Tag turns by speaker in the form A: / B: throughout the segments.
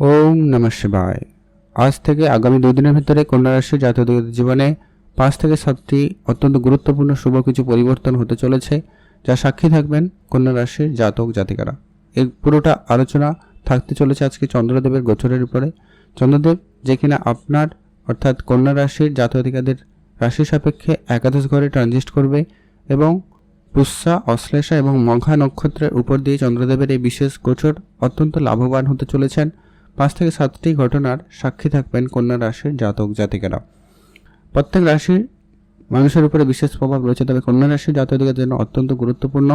A: ওম নমঃ শিবায়। আজ থেকে আগামী দুই দিনের ভিতরে কন্যা রাশির জাতকদের জীবনে পাঁচ থেকে সাতটি অত্যন্ত গুরুত্বপূর্ণ শুভ কিছু পরিবর্তন হতে চলেছে, যা সাক্ষী থাকবেন কন্যা রাশির জাতক জাতিকারা। এর পুরোটা আলোচনা থাকতে চলেছে আজকে চন্দ্রদেবের গোচরের উপরে। চন্দ্রদেব যে কিনা আপনার, অর্থাৎ কন্যা রাশির জাতকাদের রাশি সাপেক্ষে একাদশ ঘরে ট্রানজিস্ট করবে এবং পুষ্যা, অশ্লেষা এবং মঘা নক্ষত্রের উপর দিয়ে চন্দ্রদেবের এই বিশেষ গোচর অত্যন্ত লাভবান হতে চলেছেন। পাঁচ থেকে সাতটি ঘটনার সাক্ষী থাকবেন কন্যা রাশির জাতক জাতিকেরা। প্রত্যেক রাশির মানুষের উপরে বিশেষ প্রভাব রয়েছে, তবে কন্যা রাশির জাতকদের জন্য অত্যন্ত গুরুত্বপূর্ণ,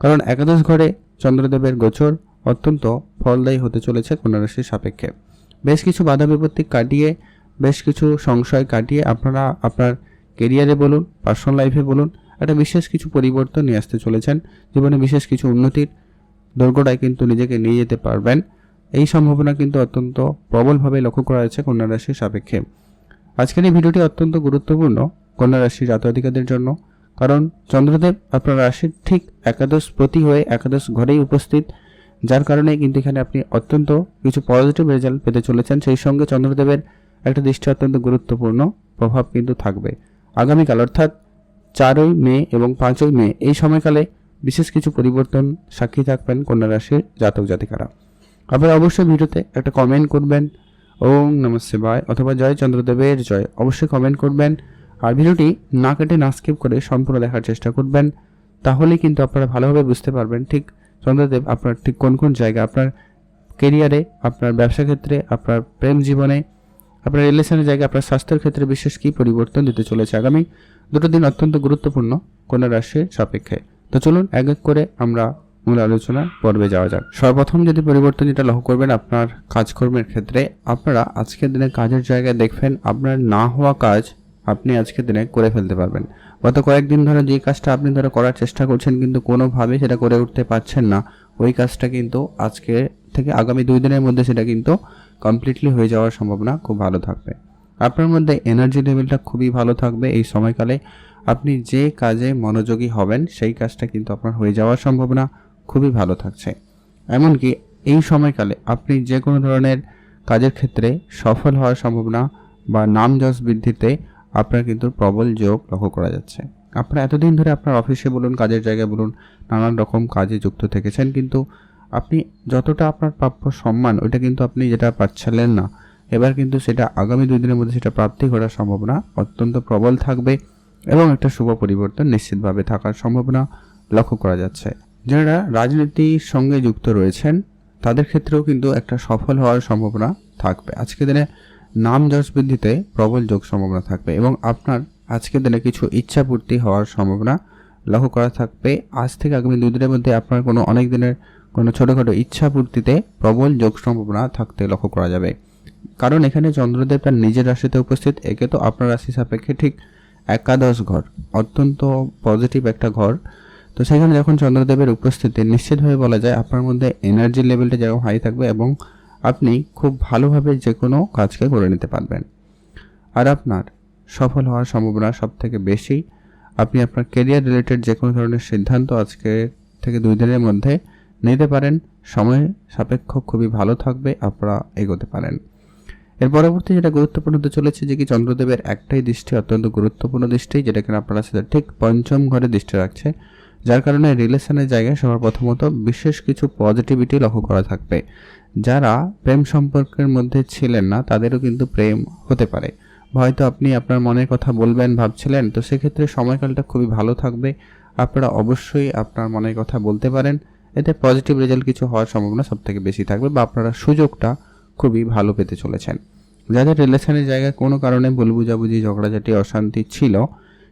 A: কারণ একাদশ ঘরে চন্দ্রদেবের গোচর অত্যন্ত ফলদায়ী হতে চলেছে কন্যা রাশির সাপেক্ষে। বেশ কিছু বাধা বিপত্তি কাটিয়ে, বেশ কিছু সংশয় কাটিয়ে আপনারা আপনার কেরিয়ারে বলুন, পার্সোনাল লাইফে বলুন, একটা বিশেষ কিছু পরিবর্তন নিয়ে আসতে চলেছেন। জীবনে বিশেষ কিছু উন্নতির দৈর্ঘ্যটায় কিন্তু নিজেকে নিয়ে যেতে পারবেন। এই সম্ভাবনা কিন্তু অত্যন্ত প্রবলভাবে লক্ষ্য করা যাচ্ছে কন্যা রাশির সাপেক্ষে। আজকের এই ভিডিওটি অত্যন্ত গুরুত্বপূর্ণ কন্যা রাশির জাতকাধিকাদের জন্য, কারণ চন্দ্রদেব আপনার রাশির ঠিক একাদশ প্রতি হয়ে একাদশ ঘরেই উপস্থিত, যার কারণে কিন্তু এখানে আপনি অত্যন্ত কিছু পজিটিভ রেজাল্ট পেতে চলেছেন। সেই সঙ্গে চন্দ্রদেবের একটা দৃষ্টি অত্যন্ত গুরুত্বপূর্ণ প্রভাব কিন্তু থাকবে। আগামীকাল, অর্থাৎ চারই মে এবং পাঁচই মে, এই সময়কালে বিশেষ কিছু পরিবর্তন সাক্ষী থাকবেন কন্যা রাশির জাতক জাতিকারা আপনারা অবশ্যই ভিডিওতে একটা কমেন্ট করবেন। ওম নম শিবায় অথবা জয় চন্দ্রদেবের জয় অবশ্যই কমেন্ট করবেন। আর ভিডিওটি না কেটে, না স্কিপ করে সম্পূর্ণ দেখার চেষ্টা করবেন। তাহলে কিন্তু আপনারা ভালোভাবে বুঝতে পারবেন ঠিক চন্দ্রদেব আপনার ঠিক কোন কোন জায়গা, আপনার কেরিয়ারে আপনার ব্যবসা ক্ষেত্রে, আপনার প্রেম জীবনে, আপনার রিলেশনের জায়গায় আপনার স্বাস্থ্যের ক্ষেত্রে বিশেষ কী পরিবর্তন দিতে চলেছে আগামী দুটো দিন অত্যন্ত গুরুত্বপূর্ণ কন্যা রাশির সাপেক্ষে। তো চলুন এক এক করে আমরা মূল আলোচনা পর্বে যাওয়া যাক। সর্বপ্রথম যদি পরিবর্তন যেটা লক্ষ্য করবেন, আপনার কাজকর্মের ক্ষেত্রে আপনারা আজকের দিনে কাজের জায়গায় দেখবেন আপনার না হওয়া কাজ আপনি আজকের দিনে করে ফেলতে পারবেন। গত কয়েকদিন ধরে যে কাজটা আপনি ধরে করার চেষ্টা করছেন কিন্তু কোনোভাবে সেটা করে উঠতে পারছেন না, ওই কাজটা কিন্তু আজকে থেকে আগামী দুই দিনের মধ্যে সেটা কিন্তু কমপ্লিটলি হয়ে যাওয়ার সম্ভাবনা খুব ভালো থাকবে। আপনার মধ্যে এনার্জি লেভেলটা খুবই ভালো থাকবে। এই সময়কালে আপনি যে কাজে মনোযোগী হবেন, সেই কাজটা কিন্তু আপনার হয়ে যাওয়ার সম্ভাবনা খুবই ভালো থাকছে। এমনকি এই সময়কালে আপনি যে কোনো ধরনের কাজের ক্ষেত্রে সফল হওয়ার সম্ভাবনা বা নাম যশ বৃদ্ধিতে আপনার কিন্তু প্রবল যোগ লক্ষ্য করা যাচ্ছে। আপনারা এতদিন ধরে আপনার অফিসে বলুন, কাজের জায়গায় বলুন, নানান রকম কাজে যুক্ত থেকেছেন, কিন্তু আপনি যতটা আপনার প্রাপ্য সম্মান, ওইটা কিন্তু আপনি যেটা পাচ্ছিলেন না। এবার কিন্তু সেটা আগামী দুই দিনের মধ্যে সেটা প্রাপ্তি করার সম্ভাবনা অত্যন্ত প্রবল থাকবে এবং একটা শুভ পরিবর্তন নিশ্চিতভাবে থাকার সম্ভাবনা লক্ষ্য করা যাচ্ছে। যারা রাজনীতির সঙ্গে যুক্ত রয়েছেন, তাদের ক্ষেত্রেও কিন্তু একটা সফল হওয়ার সম্ভাবনা থাকবে। আজকের দিনে নাম যশ বৃদ্ধিতে প্রবল যোগ সম্ভাবনা থাকবে এবং আপনার আজকের দিনে কিছু ইচ্ছা পূর্তি হওয়ার সম্ভাবনা লক্ষ্য করা থাকবে। আজ থেকে আগামী দুই দিনের মধ্যে আপনার কোনো অনেক দিনের কোনো ছোটোখাটো ইচ্ছা পূর্তিতে প্রবল যোগ সম্ভাবনা থাকতে লক্ষ্য করা যাবে। কারণ এখানে চন্দ্রদেব তার নিজের রাশিতে উপস্থিত, একে তো আপনার রাশি সাপেক্ষে ঠিক একাদশ ঘর, অত্যন্ত পজিটিভ একটা ঘর। তো সেখানে যখন চন্দ্রদেবের উপস্থিতি নিশ্চিতভাবে বলা যায়, আপনার মধ্যে এনার্জি লেভেলটা যেরকম হাই থাকবে এবং আপনি খুব ভালোভাবে যে কোনো কাজকে করে নিতে পারবেন। আর আপনার সফল হওয়ার সম্ভাবনা সব থেকে বেশি। আপনি আপনার কেরিয়ার রিলেটেড যে কোনো ধরনের সিদ্ধান্ত আজকে থেকে দুই দিনের মধ্যে নিতে পারেন। সময় সাপেক্ষ খুবই ভালো থাকবে, আপনারা এগোতে পারেন। এর পরবর্তী যেটা গুরুত্বপূর্ণ হতে চলেছে যে কি, চন্দ্রদেবের একটাই দৃষ্টি, অত্যন্ত গুরুত্বপূর্ণ দৃষ্টি, যেটা কিনা আপনারা সেটা ঠিক পঞ্চম ঘরে দৃষ্টি রাখছে। যার কারণে রিলেশনের জায়গায় সবার প্রথমত বিশেষ কিছু পজিটিভিটি লক্ষ্য করা থাকবে। যারা প্রেম সম্পর্কের মধ্যে ছিলেন না, তাদেরও কিন্তু প্রেম হতে পারে। হয়তো আপনি আপনার মনের কথা বলবেন, ভাবছিলেন, তো সেক্ষেত্রে সময়কালটা খুবই ভালো থাকবে। আপনারা অবশ্যই আপনার মনের কথা বলতে পারেন। এতে পজিটিভ রেজাল্ট কিছু হওয়ার সম্ভাবনা সব থেকে বেশি থাকবে বা আপনারা সুযোগটা খুবই ভালো পেতে চলেছেন। যাদের রিলেশনের জায়গায় কোনো কারণে ভুল বুঝাবুঝি, ঝগড়াঝাটি, অশান্তি ছিল,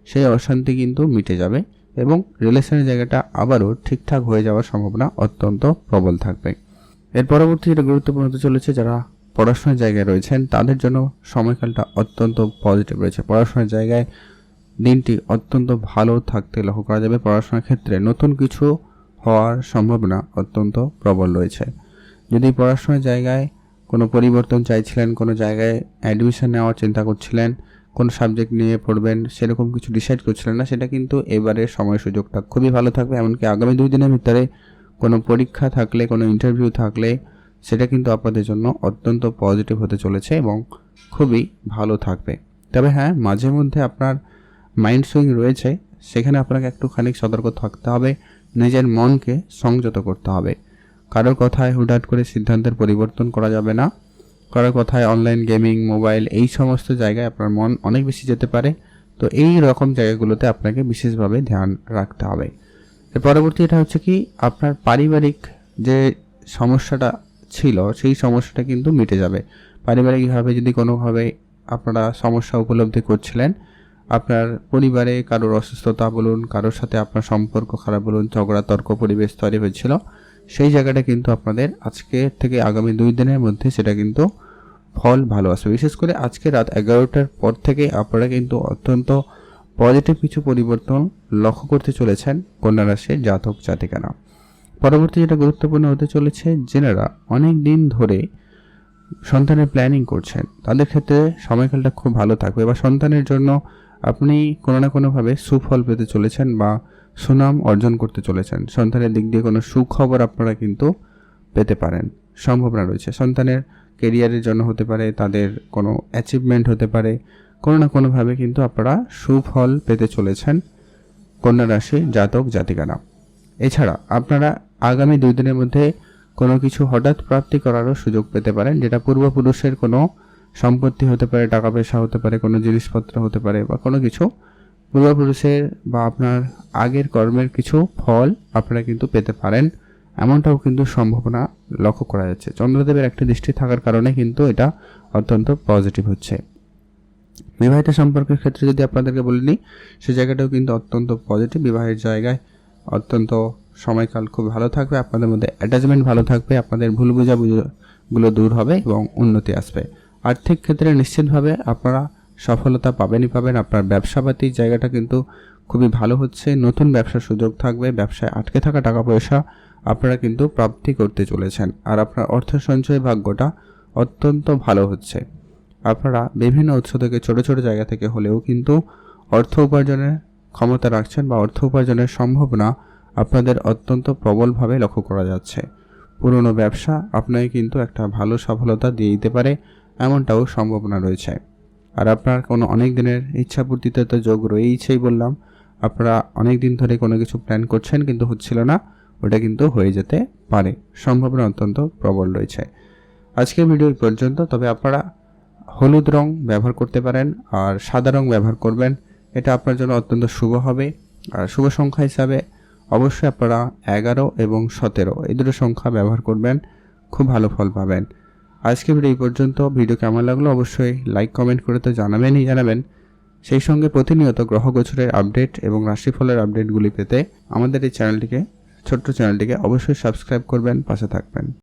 A: সেই অশান্তি কিন্তু মিটে যাবে। এবং রিলেশনের জায়গাটা আবারও ঠিকঠাক হয়ে যাওয়ার সম্ভাবনা অত্যন্ত প্রবল থাকবে। এর পরবর্তী যেটা গুরুত্বপূর্ণ হতে চলেছে, যারা পড়াশোনার জায়গায় রয়েছেন, তাদের জন্য সময়কালটা অত্যন্ত পজিটিভ রয়েছে। পড়াশোনার জায়গায় দিনটি অত্যন্ত ভালো থাকতে লক্ষ্য করা যাবে। পড়াশোনার ক্ষেত্রে নতুন কিছু হওয়ার সম্ভাবনা অত্যন্ত প্রবল রয়েছে। যদি পড়াশোনার জায়গায় কোনো পরিবর্তন চাইছিলেন, কোনো জায়গায় অ্যাডমিশন নেওয়ার চিন্তা করছিলেন কোন সাবজেক্ট নিয়ে পড়বেন সেরকম কিছু ডিসাইড করছিলেন না, সেটা কিন্তু এবারে সময় সুযোগটা খুবই ভালো থাকবে। এমনকি আগামী দুই দিনের ভিতরে কোনো পরীক্ষা থাকলে, কোনো ইন্টারভিউ থাকলে, সেটা কিন্তু আপনাদের জন্য অত্যন্ত পজিটিভ হতে চলেছে এবং খুবই ভালো থাকবে। তবে হ্যাঁ মাঝে মধ্যে আপনার মাইন্ড সুইং রয়েছে, সেখানে আপনাকে একটুখানি সতর্ক থাকতে হবে, নিজের মনকে সংযত করতে হবে। কারোর কথায় হুটহাট করে সিদ্ধান্তের পরিবর্তন করা যাবে না। কারোর কথায় অনলাইন গেমিং মোবাইল এই সমস্ত জায়গায় আপনার মন অনেক বেশি যেতে পারে। তো এই রকম জায়গাগুলোতে আপনাকে বিশেষভাবে ধ্যান রাখতে হবে। এর পরবর্তী এটা হচ্ছে কি, আপনার পারিবারিক যে সমস্যাটা ছিল, সেই সমস্যাটা কিন্তু মিটে যাবে। পারিবারিকভাবে যদি কোনোভাবে আপনারা সমস্যা উপলব্ধি করছিলেন, আপনার পরিবারে কারোর অসুস্থতা বলুন, কারোর সাথে আপনার সম্পর্ক খারাপ বলুন, ঝগড়া, তর্ক, পরিবেশ তৈরি হয়েছিল সেই জায়গাটা কিন্তু আপনাদের আজকে থেকে আগামী দুই দিনের মধ্যে সেটা কিন্তু ফল ভালো আসবে। বিশেষ করে আজকে রাত এগারোটার পর থেকে আপনারা কিন্তু অত্যন্ত পজিটিভ কিছু পরিবর্তন লক্ষ্য করতে চলেছেন কন্যা রাশির জাতক জাতিকারা। পরবর্তী যেটা গুরুত্বপূর্ণ হতে চলেছে, জেনারা অনেক দিন ধরে সন্তানের প্ল্যানিং করছেন। তাদের ক্ষেত্রে সময়কালটা খুব ভালো থাকবে বা সন্তানের জন্য আপনি কোনো না কোনোভাবে সুফল পেতে চলেছেন বা সুনাম অর্জন করতে চলেছেন। সন্তানের দিক দিয়ে কোনো সুখবর আপনারা কিন্তু পেতে পারেন। সম্ভাবনা রয়েছে। সন্তানের কেরিয়ারের জন্য হতে পারে, তাদের কোনো অ্যাচিভমেন্ট হতে পারে। কোনো না কোনোভাবে কিন্তু আপনারা সুফল পেতে চলেছেন। কন্যা রাশি, জাতক, জাতিকারা। এছাড়া আপনারা আগামী দুই দিনের মধ্যে কোনো কিছু হঠাৎ প্রাপ্তি করারও সুযোগ পেতে পারেন, যেটা পূর্বপুরুষের কোনো সম্পত্তি হতে পারে, টাকা পয়সা হতে পারে, কোনো জিনিসপত্র হতে পারে বা কোনো কিছু পূর্বপুরুষের বা আপনার আগের কর্মের কিছু ফল আপনারা কিন্তু পেতে পারেন। এমনটাও কিন্তু সম্ভাবনা লক্ষ্য করা যাচ্ছে। চন্দ্রদেবের একটি দৃষ্টি থাকার কারণে কিন্তু এটা অত্যন্ত পজিটিভ হচ্ছে। বিবাহিত সম্পর্কের ক্ষেত্রে যদি আপনাদেরকে বলে নিই, সে জায়গাটাও কিন্তু অত্যন্ত পজিটিভ বিবাহের জায়গায় অত্যন্ত সময়কাল খুব ভালো থাকবে, আপনাদের মধ্যে অ্যাটাচমেন্ট ভালো থাকবে, আপনাদের ভুল বোঝাবুঝিগুলো দূর হবে এবং উন্নতি আসবে। আর্থিক ক্ষেত্রে নিশ্চিতভাবে আপনারা সফলতা পাবেনই পাবেন। আপনার ব্যবসাপাতির জায়গাটা কিন্তু খুবই ভালো হচ্ছে। নতুন ব্যবসার সুযোগ থাকবে। ব্যবসায় আটকে থাকা টাকা পয়সা আপনারা কিন্তু প্রাপ্তি করতে চলেছেন। আর আপনার অর্থ সঞ্চয় ভাগ্যটা অত্যন্ত ভালো হচ্ছে। আপনারা বিভিন্ন উৎস থেকে ছোট ছোট জায়গা থেকে হলেও কিন্তু অর্থ উপার্জনের ক্ষমতা রাখছেন বা অর্থ উপার্জনের সম্ভাবনা আপনাদের অত্যন্ত প্রবলভাবে লক্ষ্য করা যাচ্ছে। পুরনো ব্যবসা আপনাকে কিন্তু একটা ভালো সফলতা দিয়ে দিতে পারে। এমনটাও সম্ভাবনা রয়েছে। আর আপনার কোনো অনেক দিনের ইচ্ছাপূর্তিতে তো যোগ রয়েইছেই বললাম। আপনারা অনেক দিন ধরে কোনো কিছু প্ল্যান করছেন কিন্তু হচ্ছিল না, ওটা কিন্তু হয়ে যেতে পারে। সম্ভাবনা অত্যন্ত প্রবল রয়েছে। আজকের ভিডিও পর্যন্ত, তবে আপনারা হলুদ রং ব্যবহার করতে পারেন আর সাদা রং ব্যবহার করবেন, এটা আপনার জন্য অত্যন্ত শুভ হবে। আর শুভ সংখ্যা হিসাবে অবশ্যই আপনারা এগারো এবং সতেরো, এই দুটো সংখ্যা ব্যবহার করবেন, খুব ভালো ফল পাবেন। আজকে ভিডিও এই পর্যন্ত। ভিডিও কেমন লাগল অবশ্যই লাইক কমেন্ট করে তো জানাবেনই, জানাবেন। সেই সঙ্গে প্রতিনিয়ত গ্রহ গোচরের আপডেট এবং রাশিফলের আপডেটগুলি পেতে আমাদের এই চ্যানেলটিকে ছোট্ট চ্যানেলটিকে অবশ্যই সাবস্ক্রাইব করবেন, পাশে থাকবেন।